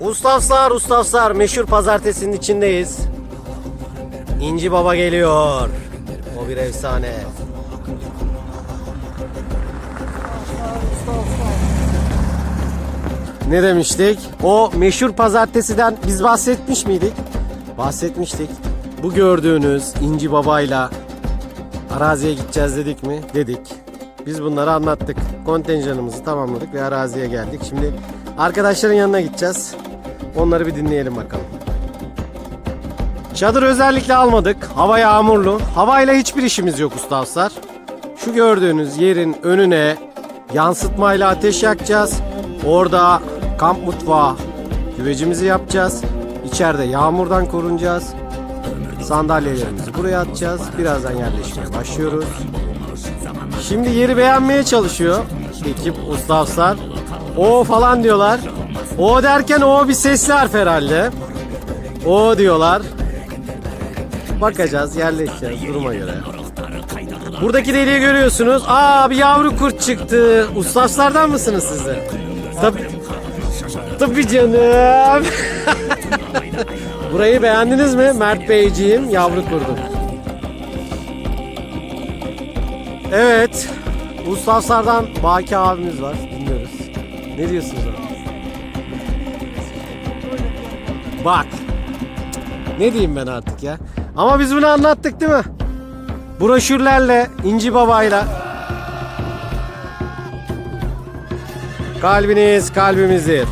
Ustafsar ustafsar meşhur pazartesinin içindeyiz. İnci Baba geliyor. O bir efsane. Ne demiştik? O meşhur pazartesiden biz bahsetmiş miydik? Bahsetmiştik. Bu gördüğünüz İnci Baba'yla araziye gideceğiz dedik mi? Dedik. Biz bunları anlattık. Kontenjanımızı tamamladık ve araziye geldik. Şimdi arkadaşların yanına gideceğiz. Onları bir dinleyelim bakalım. Çadır özellikle almadık. Hava yağmurlu. Havayla hiçbir işimiz yok ustavslar. Şu gördüğünüz yerin önüne yansıtmayla ateş yakacağız. Orada kamp mutfağı güvecimizi yapacağız. İçeride yağmurdan korunacağız. Sandalyelerimizi buraya atacağız. Birazdan yerleşmeye başlıyoruz. Şimdi yeri beğenmeye çalışıyor ekip ustavslar. O falan diyorlar. O derken o bir sesli harf herhalde. O diyorlar. Bakacağız, yerleşeceğiz duruma göre. Buradaki deliği görüyorsunuz. Aa bir yavru kurt çıktı. Ustaslardan mısınız siz de? Tabii. Tabii canım. Burayı beğendiniz mi? Mert Beyciğim yavru kurdum. Evet. Ustaslardan Baki abimiz var. Ne diyorsunuz abi? Bak. Ne diyeyim ben artık ya? Ama biz bunu anlattık değil mi? Broşürlerle, İnci Baba'yla. Kalbiniz kalbimizdir.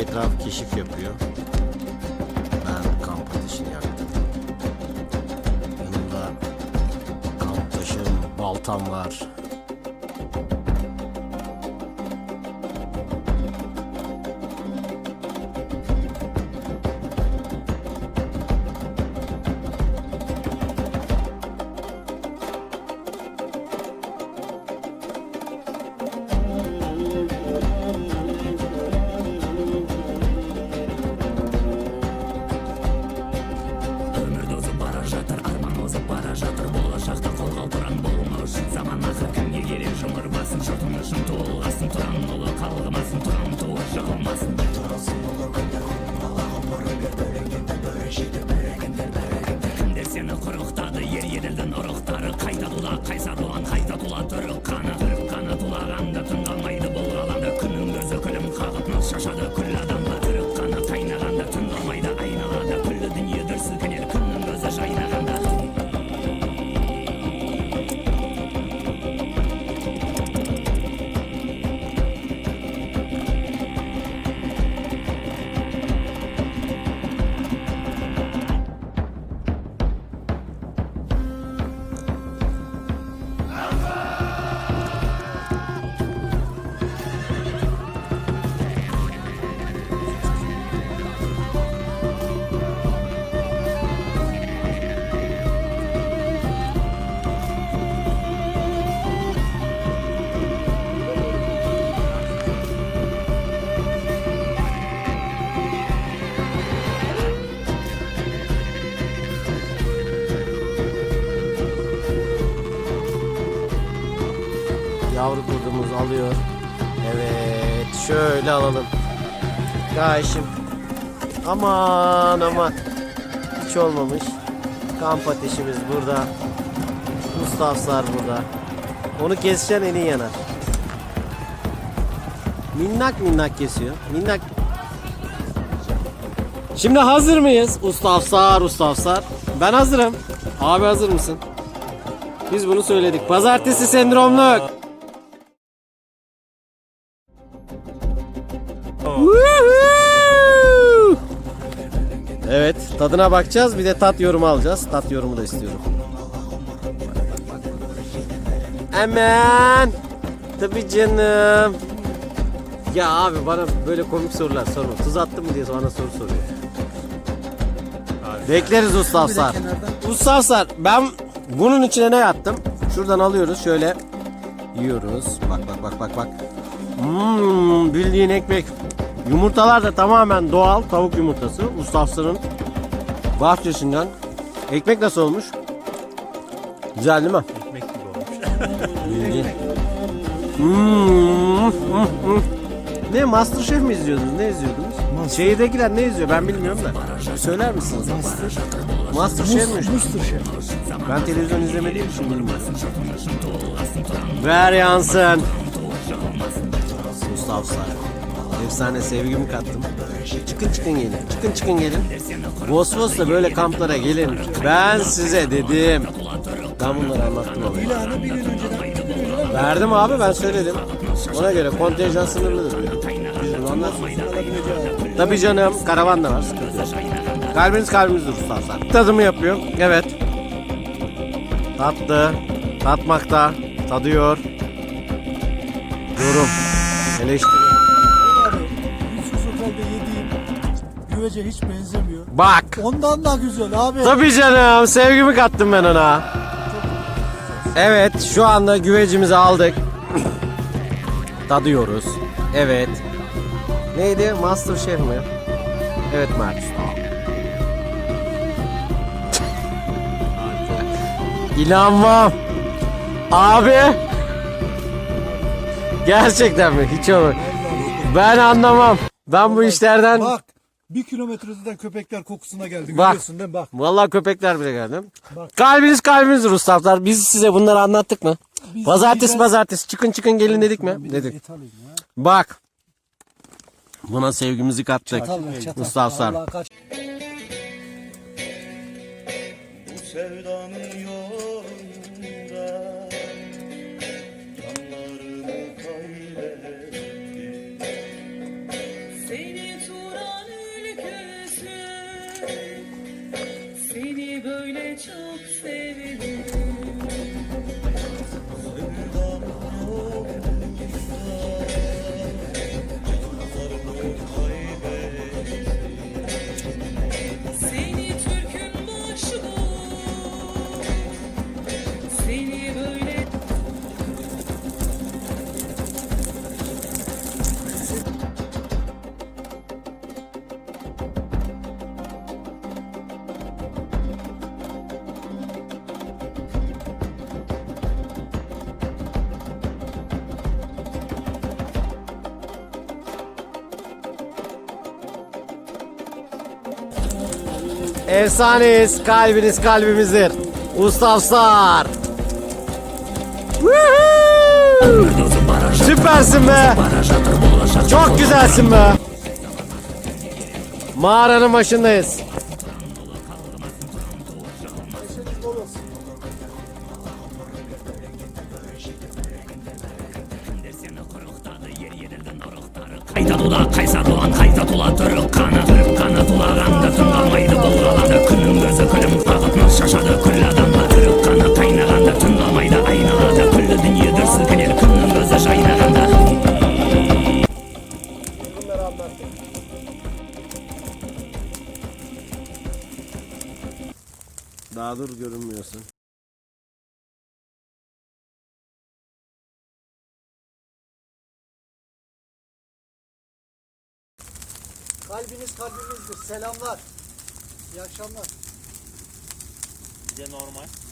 Ekip etrafı keşif yapıyor. Ben kamp ateşini yaktım. Yanımda kamp taşım, baltam var. Yavru kurdumuz alıyor. Evet şöyle alalım. Karşım. Aman aman. hiç olmamış. Kamp ateşimiz burada. Mustafsar burada. Onu keseceksin elin yanar. Minnak minnak kesiyor. Minnak. Şimdi hazır mıyız? Ustafsar, Ustafsar. Ben hazırım. Abi hazır mısın? Biz bunu söyledik. Pazartesi sendromluk. Evet, tadına bakacağız. Bir de tat yorumu alacağız. Tat yorumu da istiyorum. Hemen. Tabii canım. Ya abi bana böyle komik sorular sorma. Tuz attın mı diye bana soru soruyor. Bekleriz Ustavsar. Ustavsar ben bunun içine ne yattım? Şuradan alıyoruz şöyle yiyoruz. Bak bak bak bak bak. Hmm, bildiğin ekmek. Yumurtalar da tamamen doğal tavuk yumurtası. Ustavsar'ın bahçesinden. Ekmek nasıl olmuş? Güzel değil mi? Ekmek gibi olmuş. Bildiğin. Hmm, hmm, hmm. Ne Masterchef mi izliyordunuz? Ne izliyordunuz? Şehirdekiler ne izliyor ben bilmiyorum da. Söyler misiniz? Master. Masterchef mi? Masterchef. Ben televizyon izlemediğim için bilmiyorum. Ver yansın. Mustafa. Efsane sevgimi kattım. Çıkın çıkın gelin. Çıkın çıkın gelin. Vosvos'la böyle kamplara gelin. Ben size dedim. Ben bunları anlattım veriyorlar. Verdim abi ben söyledim. Ona göre kontenjan sınırlıdır. Tabii canım karavan da var. Kalbiniz kalbimizdir ustaslar. Tadımı yapıyor. Evet. Tattı. Tatmakta. Tadıyor. Yorum. Eleştiri. Güvece hiç benzemiyor. Bak. Ondan da güzel abi. Tabii canım. Sevgimi kattım ben ona. Evet. Şu anda güvecimizi aldık. Tadıyoruz. Evet. Neydi? Master Chef mi? Evet Mert. İnanmam. Abi. Gerçekten mi? Hiç olur. Ben anlamam. Ben bu işlerden Bak bir kilometre öteden köpekler kokusuna geldi. Bak. Görüyorsun değil mi? Bak. Vallahi köpekler bile geldi. Bak. Kalbiniz kalbimizdir ustalar. Biz size bunları anlattık mı? Biz pazartesi biraz- pazartesi çıkın çıkın gelin dedik mi? Bir Dedik. Bak. Buna sevgimizi kattık. Çatal ver çatal. Mustafa Sar. Vallahi kaç- sevdanın yolunda Seni böyle çok sevdim. Seni Türk'ün başı Seni Efsaneyiz. Kalbiniz kalbimizdir. Ustavsar. Süpersin be. Çok güzelsin be. Mağaranın başındayız. Şaşadı Küll adamla Türk kanı kaynağında tınlamaydı aynaladı Küllü dünya dürsı gelir kının gözü şaynağında Daha dur görünmüyorsun. Kalbiniz kalbimizdir. Selamlar. İyi akşamlar. De normal.